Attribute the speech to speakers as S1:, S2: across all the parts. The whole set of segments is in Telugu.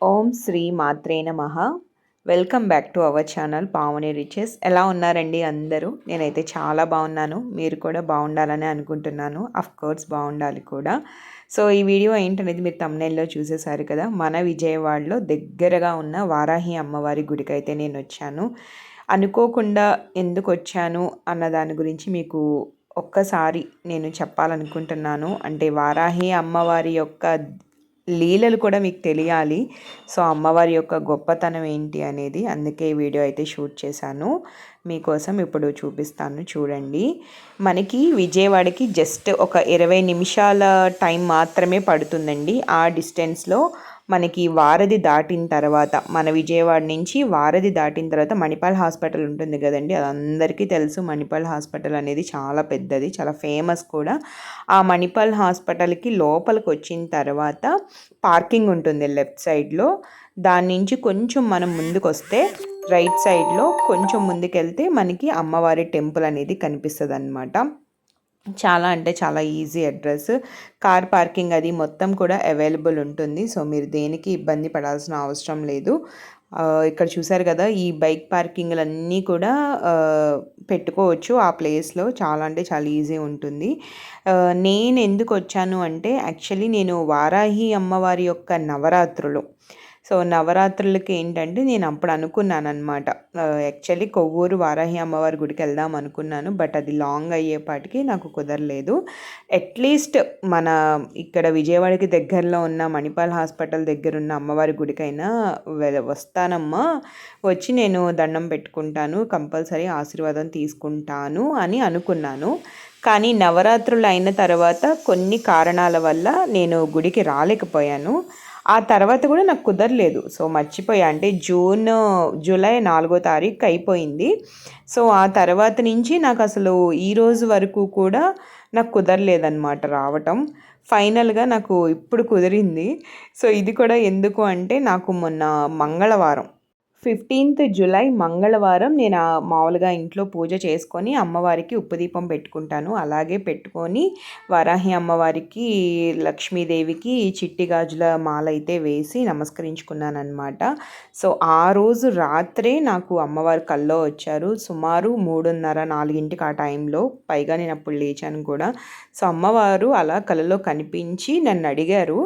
S1: ఓం శ్రీ మాత్రే నమ. Welcome back to our channel Pavani riches ఎలా ఉన్నారండి అందరూ? నేనైతే చాలా బాగున్నాను. మీరు కూడా బాగుండాలని అనుకుంటున్నాను. అఫ్ కోర్స్ బాగుండాలి కూడా. సో ఈ వీడియో ఏంటనేది మీరు తమ్నెల్లో చూసేసారు కదా? మన విజయవాడలో దగ్గరగా ఉన్న వారాహి అమ్మవారి గుడికి అయితే నేను వచ్చాను. అనుకోకుండా ఎందుకు వచ్చాను అన్న దాని గురించి మీకు ఒక్కసారి నేను చెప్పాలనుకుంటున్నాను. అంటే వారాహి అమ్మవారి యొక్క లీలలు కూడా మీకు తెలియాలి. సో అమ్మవారి యొక్క గొప్పతనం ఏంటి అనేది అందుకే ఈ వీడియో అయితే షూట్ చేశాను. మీకోసం ఇప్పుడు చూపిస్తాను చూడండి. మనకి విజయవాడకి జస్ట్ ఒక ఇరవై నిమిషాల టైం మాత్రమే పడుతుందండి. ఆ డిస్టెన్స్లో మనకి వారధి దాటిన తర్వాత మన విజయవాడ నుంచి వారధి దాటిన తర్వాత మణిపాల్ హాస్పిటల్ ఉంటుంది కదండి. అది అందరికీ తెలుసు. మణిపాల్ హాస్పిటల్ అనేది చాలా పెద్దది చాలా ఫేమస్ కూడా. ఆ మణిపాల్ హాస్పిటల్కి లోపలికి వచ్చిన తర్వాత పార్కింగ్ ఉంటుంది లెఫ్ట్ సైడ్లో. దాని నుంచి కొంచెం మనం ముందుకు వస్తే రైట్ సైడ్లో కొంచెం ముందుకెళ్తే మనకి అమ్మవారి టెంపుల్ అనేది కనిపిస్తుంది అనమాట చాలా అంటే చాలా ఈజీ అడ్రస్. కార్ పార్కింగ్ అది మొత్తం కూడా అవైలబుల్ ఉంటుంది. సో మీరు దేనికి ఇబ్బంది పడాల్సిన అవసరం లేదు. ఇక్కడ చూసారు కదా ఈ బైక్ పార్కింగ్లన్నీ కూడా పెట్టుకోవచ్చు ఆ ప్లేస్లో. చాలా అంటే చాలా ఈజీ ఉంటుంది. నేను ఎందుకు వచ్చాను అంటే యాక్చువల్లీ నేను వారాహి అమ్మవారి యొక్క నవరాత్రులు సో నవరాత్రులకి ఏంటంటే నేను అప్పుడు అనుకున్నాను అనమాట యాక్చువల్లీ కొవ్వూరు వారాహి అమ్మవారి గుడికి వెళ్దాం అనుకున్నాను. బట్ అది లాంగ్ అయ్యేపాటికి నాకు కుదరలేదు. అట్లీస్ట్ మన ఇక్కడ విజయవాడకి దగ్గరలో ఉన్న మణిపాల్ హాస్పిటల్ దగ్గర ఉన్న అమ్మవారి గుడికైనా వస్తానమ్మా. వచ్చి నేను దండం పెట్టుకుంటాను. కంపల్సరీ ఆశీర్వాదం తీసుకుంటాను అని అనుకున్నాను. కానీ నవరాత్రులు అయిన తర్వాత కొన్ని కారణాల వల్ల నేను గుడికి రాలేకపోయాను. ఆ తర్వాత కూడా నాకు కుదరలేదు. సో మర్చిపోయా. అంటే జూన్ జూలై నాలుగో తారీఖు అయిపోయింది. సో ఆ తర్వాత నుంచి నాకు అసలు ఈ రోజు వరకు కూడా నాకు కుదరలేదన్నమాట రావటం. ఫైనల్గా నాకు ఇప్పుడు కుదిరింది. సో ఇది కూడా ఎందుకు అంటే నాకు మొన్న మంగళవారం ఫిఫ్టీన్త్ జులై మంగళవారం నేను మామూలుగా ఇంట్లో పూజ చేసుకొని అమ్మవారికి ఉప్పుదీపం పెట్టుకుంటాను. అలాగే పెట్టుకొని వరాహి అమ్మవారికి లక్ష్మీదేవికి చిట్టి గాజుల మాల అయితే వేసి నమస్కరించుకున్నాను అనమాట సో ఆ రోజు రాత్రే నాకు అమ్మవారు కల్లో వచ్చారు. సుమారు మూడున్నర నాలుగింటికి ఆ టైంలో పైగా నేను అప్పుడు లేచాను కూడా. సో అమ్మవారు అలా కలలో కనిపించి నన్ను అడిగారు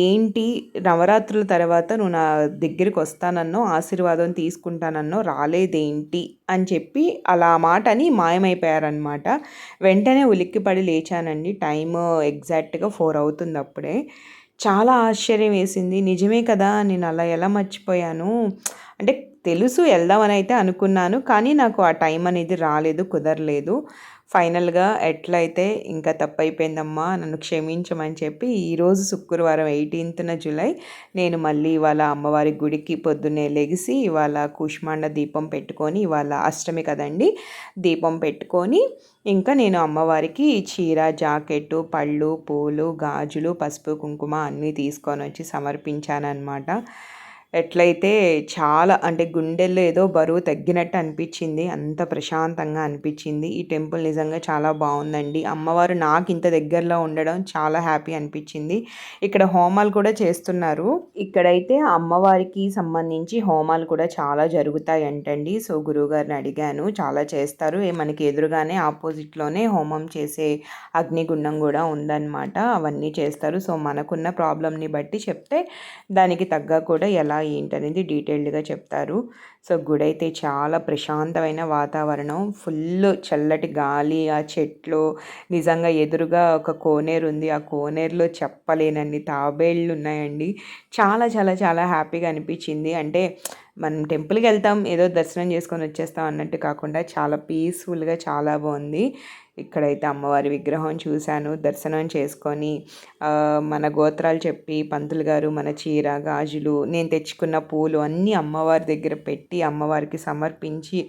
S1: ఏంటి నవరాత్రుల తర్వాత నువ్వు నా దగ్గరికి వస్తానన్నో ఆశీర్వాదం తీసుకుంటానన్నో రాలేదేంటి అని చెప్పి అలా మాట అని మాయమైపోయారనమాట వెంటనే ఉలిక్కిపడి లేచానండి. టైం ఎగ్జాక్ట్గా ఫోర్ అవుతుంది అప్పుడే. చాలా ఆశ్చర్యం వేసింది. నిజమే కదా నేను అలా ఎలా మర్చిపోయాను? అంటే తెలుసు వెళ్దామని అయితే అనుకున్నాను కానీ నాకు ఆ టైం అనేది రాలేదు కుదరలేదు. ఫైనల్గా ఎట్లయితే ఇంకా తప్పైపోయిందమ్మా నన్ను క్షమించమని చెప్పి ఈరోజు శుక్రవారం ఎయిటీన్త్న జూలై నేను మళ్ళీ ఇవాళ అమ్మవారి గుడికి పొద్దున్నే లెగిసి ఇవాళ కుష్మాండ దీపం పెట్టుకొని ఇవాళ అష్టమి కదండి దీపం పెట్టుకొని ఇంకా నేను అమ్మవారికి చీర జాకెట్టు పళ్ళు పూలు గాజులు పసుపు కుంకుమ అన్నీ తీసుకొని వచ్చి సమర్పించానమాట ఎట్లయితే చాలా అంటే గుండెల్లో ఏదో బరువు తగ్గినట్టు అనిపించింది అంత ప్రశాంతంగా అనిపించింది. ఈ టెంపుల్ నిజంగా చాలా బాగుందండి. అమ్మవారు నాకు ఇంత దగ్గరలో ఉండడం చాలా హ్యాపీ అనిపించింది. ఇక్కడ హోమాలు కూడా చేస్తున్నారు. ఇక్కడైతే అమ్మవారికి సంబంధించి హోమాలు కూడా చాలా జరుగుతాయి అంటండి సో గురువుగారిని అడిగాను చాలా చేస్తారు. మనకి ఎదురుగానే ఆపోజిట్లోనే హోమం చేసే అగ్నిగుండం కూడా ఉందన్నమాట. అవన్నీ చేస్తారు. సో మనకున్న ప్రాబ్లమ్ని బట్టి చెప్తే దానికి తగ్గ కూడా ఎలా ఏంటనేది డీటెయిల్డ్గా చెప్తారు. సో గుడి అయితే చాలా ప్రశాంతమైన వాతావరణం. ఫుల్ చల్లటి గాలి ఆ చెట్లు. నిజంగా ఎదురుగా ఒక కోనేరు ఉంది. ఆ కోనేరులో చెప్పలేనన్ని తాబేళ్ళు ఉన్నాయండి చాలా చాలా చాలా హ్యాపీగా అనిపించింది. అంటే మనం టెంపుల్కి వెళ్తాం ఏదో దర్శనం చేసుకొని వచ్చేస్తాం అన్నట్టు కాకుండా చాలా పీస్ఫుల్గా చాలా బాగుంది. ఇక్కడైతే అమ్మవారి విగ్రహం చూశాను దర్శనం చేసుకొని మన గోత్రాలు చెప్పి పంతులు గారు మన చీర గాజులు నేను తెచ్చుకున్న పూలు అన్నీ అమ్మవారి దగ్గర పెట్టి అమ్మవారికి సమర్పించి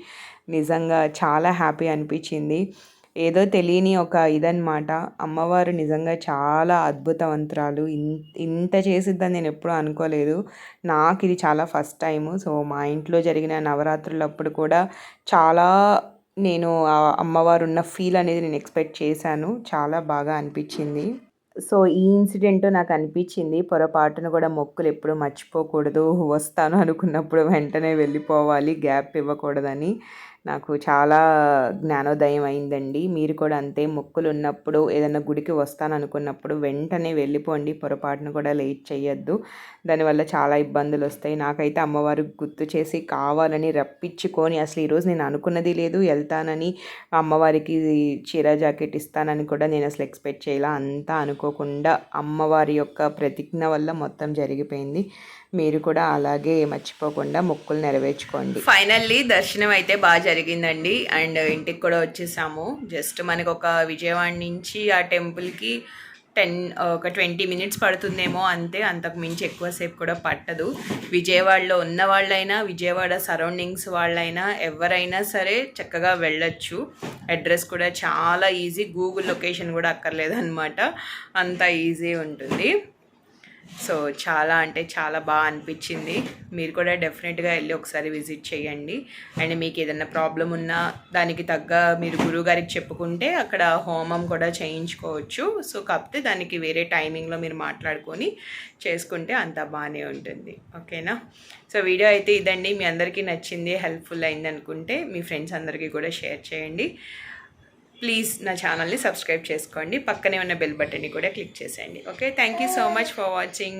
S1: నిజంగా చాలా హ్యాపీ అనిపించింది. ఏదో తెలియని ఒక ఇదనమాట అమ్మవారు నిజంగా చాలా అద్భుతవంతురాలు. ఇంత చేసిద్దని నేను ఎప్పుడూ అనుకోలేదు. నాకు ఇది చాలా ఫస్ట్ టైము. సో మా ఇంట్లో జరిగిన నవరాత్రులప్పుడు కూడా చాలా నేను అమ్మవారు ఉన్న ఫీల్ అనేది నేను ఎక్స్పెక్ట్ చేశాను. చాలా బాగా అనిపించింది. సో ఈ ఇన్సిడెంట్ నాకు అనిపించింది. పొరపాటున కూడా మొక్కులు ఎప్పుడు మర్చిపోకూడదు. వస్తాను అనుకున్నప్పుడు వెంటనే వెళ్ళిపోవాలి. గ్యాప్ ఇవ్వకూడదని. నాకు చాలా జ్ఞానోదయం అయిందండి. మీరు కూడా అంతే మొక్కులు ఉన్నప్పుడు ఏదైనా గుడికి వస్తాను అనుకున్నప్పుడు వెంటనే వెళ్ళిపోండి. పొరపాటున కూడా లేట్ చేయొద్దు దానివల్ల చాలా ఇబ్బందులు వస్తాయి నాకైతే అమ్మవారు గుర్తు చేసి కావాలని రప్పించుకొని అసలు ఈరోజు నేను అనుకున్నది లేదు వెళ్తానని అమ్మవారికి చీర జాకెట్ ఇస్తానని కూడా నేను అసలు ఎక్స్పెక్ట్ చేయాల. అంతా అనుకోకుండా అమ్మవారి యొక్క ప్రతిజ్ఞ వల్ల మొత్తం జరిగిపోయింది. మీరు కూడా అలాగే మర్చిపోకుండా మొక్కులు నెరవేర్చుకోండి. ఫైనల్లీ దర్శనం అయితే బాగా జరిగిందండి. అండ్ ఇంటికి కూడా వచ్చేసాము. జస్ట్ మనకు ఒక విజయవాడ నుంచి ఆ టెంపుల్కి టెన్ ఒక ట్వంటీ మినిట్స్ పడుతుందేమో అంతే. అంతకు మించి ఎక్కువసేపు కూడా పట్టదు. విజయవాడలో ఉన్న వాళ్ళైనా విజయవాడ సరౌండింగ్స్ వాళ్ళైనా ఎవరైనా సరే చక్కగా వెళ్ళొచ్చు. అడ్రస్ కూడా చాలా ఈజీ గూగుల్ లొకేషన్ కూడా అక్కర్లేదు అనమాట అంత ఈజీ ఉంటుంది. సో చాలా అంటే చాలా బాగా అనిపించింది. మీరు కూడా డెఫినెట్గా వెళ్ళి ఒకసారి విజిట్ చేయండి. అండ్ మీకు ఏదైనా ప్రాబ్లం ఉన్నా దానికి తగ్గ మీరు గురువుగారికి చెప్పుకుంటే అక్కడ హోమం కూడా చేయించుకోవచ్చు. సో కాకపోతే దానికి వేరే టైమింగ్లో మీరు మాట్లాడుకొని చేసుకుంటే అంత బాగానే ఉంటుంది. ఓకేనా సో వీడియో అయితే ఇదండి. మీ అందరికీ నచ్చింది హెల్ప్ఫుల్ అయింది అనుకుంటే మీ ఫ్రెండ్స్ అందరికీ కూడా షేర్ చేయండి. ప్లీజ్ నా ఛానల్ని సబ్స్క్రైబ్ చేసుకోండి. పక్కనే ఉన్న బెల్ బటన్ని కూడా క్లిక్ చేసేయండి. Okay? Thank you so much for watching.